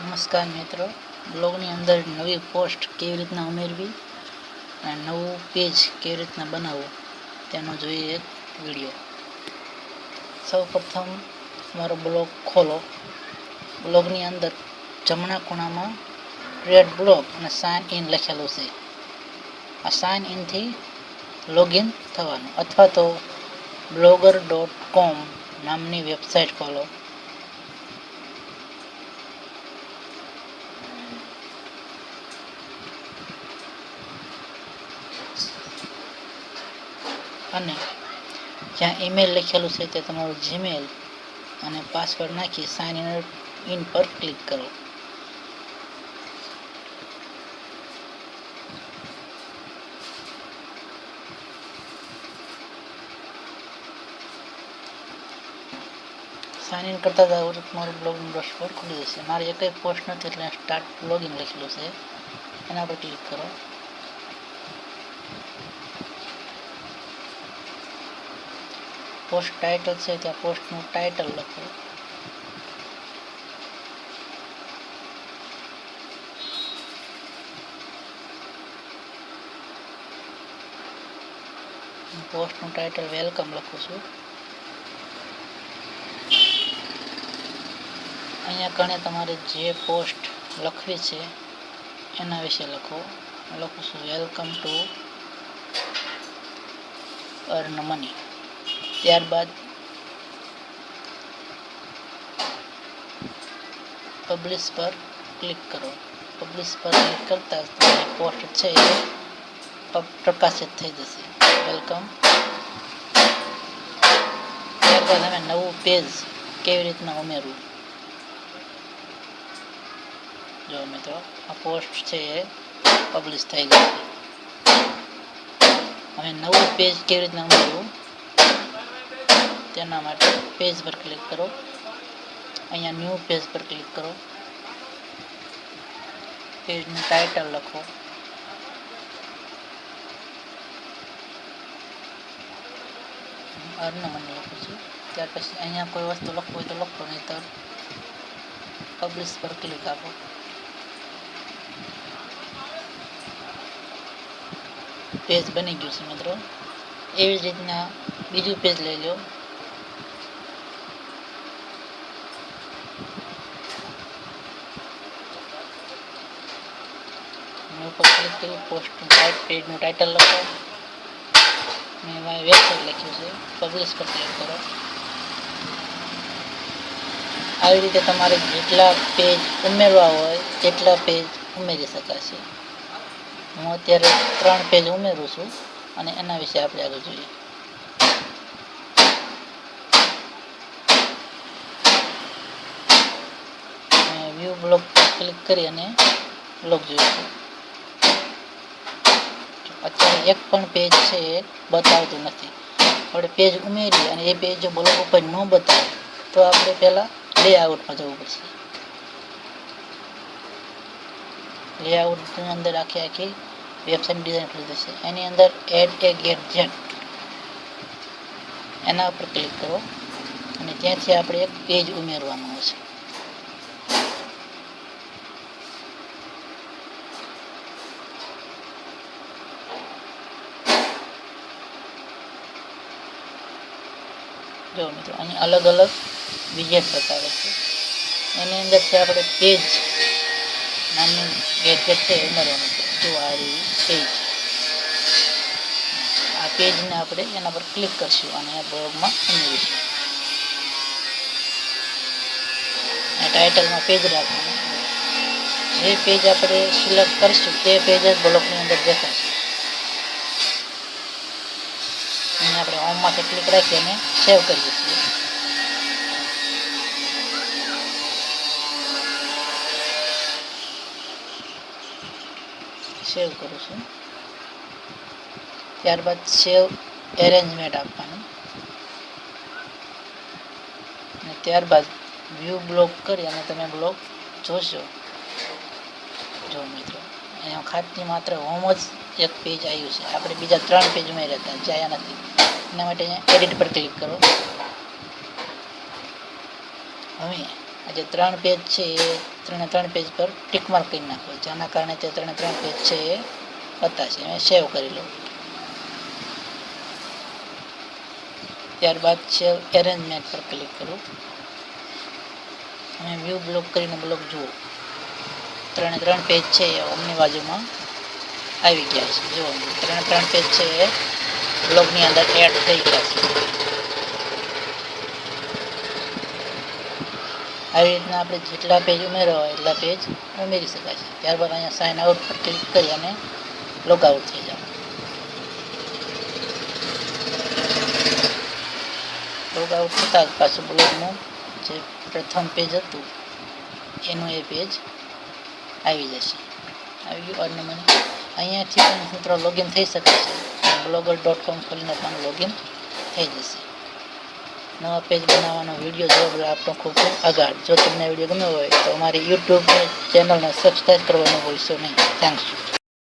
નમસ્કાર મિત્રો. બ્લોગની અંદર નવી પોસ્ટ કેવી રીતના ઉમેરવી અને નવું પેજ કેવી રીતના બનાવવું તેનો જોઈએ એક વીડિયો. સૌ પ્રથમ તમારો બ્લોગ ખોલો. બ્લોગની અંદર જમણા ખૂણામાં રેડ બ્લોગ અને સાઇન ઇન લખેલું છે. આ સાઇન ઇનથી લોગિન થવાનું. અથવા તો બ્લોગર ડોટ કોમ નામની વેબસાઇટ ખોલો. અને જ્યાં ઈમેલ લખેલું છે તે તમારું જીમેલ અને પાસવર્ડ નાખી સાઇન ઇન ઇન પર ક્લિક કરો. સાઇન ઇન કરતા જ આવડે તમારું બ્લોગનું ડેશબોર્ડ ખુલી જશે. મારે એકય પોસ્ટ નથી એટલે સ્ટાર્ટ બ્લોગિંગ લખેલું છે. એના પર ક્લિક કરો. પોસ્ટ ટાઇટલ છે, ત્યાં પોસ્ટનું ટાઇટલ લખો. પોસ્ટનું ટાઇટલ વેલકમ લખું છું. અહીંયા કણે તમારે જે પોસ્ટ લખવી છે, એના વિશે લખો. લખું છું વેલકમ ટુ અર્ન મની ત્યારબાદ પબ્લિશ પર ક્લિક કરો. પબ્લિશ પર ક્લિક કરતાં જ તમારી પોસ્ટ છે એ પ- પ્રકાશિત થઈ જશે. વેલકમ ત્યારબાદ અમે નવું પેજ કેવી રીતના ઉમેરવું? જો મિત્રો, આ પોસ્ટ છે એ પબ્લિશ થઈ ગઈ છે હવે નવું પેજ કેવી રીતના ઉમેરવું? તેના માટે પેજ પર ક્લિક કરો. અહીંયા ન્યૂ પેજ પર ક્લિક કરો. પેજનું ટાઇટલ લખો. અર્ન મને લખું છું. ત્યાર પછી અહીંયા કોઈ વસ્તુ લખવું હોય તો લખો નહીં તો પબ્લિશ પર ક્લિક આપો. પેજ બની ગયું છે મિત્રો. એવી જ રીતના બીજું પેજ લઈ લો એના ઉપર ક્લિક કરી પોસ્ટનું ટાઈપ પેજનું ટાઇટલ લખો મેં એમાં વેબસાઇટ લખ્યું છે પબ્લિશ પર ક્લિક કરો આવી રીતે તમારે જેટલા પેજ ઉમેરવા હોય તેટલા પેજ ઉમેરી શકાશે હું અત્યારે ત્રણ પેજ ઉમેરું છું અને એના વિશે આપણે આગળ જોઈએ વ્યૂ બ્લોગ ક્લિક કરી અને બ્લોગ જોઈશું. અત્યારે એક પણ પેજ છે એ બતાવતું નથી. આપણે પેજ ઉમેરી અને એ પેજ જો બ્લોક ઉપર ન બતાવે, તો આપણે પહેલાં લેઆઉટમાં જવું પડશે. લેઆઉટની અંદર આખી આખી વેબસાઇટ ડિઝાઇન થઈ જશે. એની અંદર એડ એ ગેટજેટ એના ઉપર ક્લિક કરો. અને ત્યાંથી આપણે એક પેજ ઉમેરવાનું હશે. જો મિત્રો અહીં અલગ અલગ ડિઝાઇન બતાવે છે. એની અંદરથી આપણે પેજ નાનું ગેજેટ છે ઉમેરવાનું છે. જો આ પેજ આ પેજને આપણે એના પર ક્લિક કરશું અને આ બ્લોગમાં ઉમેરીશું. ટાઇટલમાં પેજ રાખવાનું. જે પેજ આપણે સિલેક્ટ કરીશું તે પેજ જ બ્લોકની અંદર દેખાશે અને આપણે હોમમાંથી ક્લિક રાખી અને સેવ કરીએ છીએ. સેવ કરું છું. ત્યારબાદ સેવ એરેન્જમેન્ટ આપવાનું. ત્યારબાદ વ્યૂ બ્લોક કરી અને તમે બ્લોક જોશો. જો મિત્રો, અહીંયા ખાતની માત્ર હોમ જ એક પેજ આવ્યું છે. આપણે બીજા ત્રણ પેજ ઉમેર્યા હતા, જયા નથી. એના માટે એડિટ પર ક્લિક કરો. હવે આ ત્રણ પેજ છે, એ ત્રણે ત્રણ પેજ પર ટીક માર્ક કરી નાખો. જેના કારણે તે ત્રણે ત્રણ પેજ છે, એ બતાશે મેં સેવ કરી લો. ત્યારબાદ સેવ એરેન્જમેન્ટ પર ક્લિક કરો. અને વ્યૂ બ્લોક કરીને બ્લોક જુઓ. ત્રણે ત્રણ પેજ છે, એ ઓમની બાજુમાં આવી ગયા છે. જુઓ. ત્રણે ત્રણ પેજ છે, એ બ્લોગની અંદર એડ થઈ ગયા છે. આવી રીતના આપણે જેટલા પેજ ઉમેરવા હોય એટલા પેજ ઉમેરી શકાય છે. ત્યારબાદ અહીંયા સાઇન આઉટ પર ક્લિક કરી અને લોગ આઉટ થઈ જાઓ લોગ આઉટ થતાં પાછું બ્લોગનું જે પ્રથમ પેજ હતું, એનું એ પેજ આવી જશે. આવી ગયું. અને મને અહીંયાથી પણ મિત્રો લોગિન થઈ શકે છે. બ્લોગર ડોટ કોમ ખોલીને પણ લોગિન થઈ જશે. નવા પેજ બનાવવાનો વીડિયો જોવા આપનો ખૂબ ખૂબ આભાર. જો તમને વીડિયો ગમ્યો હોય તો અમારી યુટ્યુબ ચેનલને સબસ્ક્રાઈબ કરવાનું ભૂલશો નહીં. થેન્ક્સ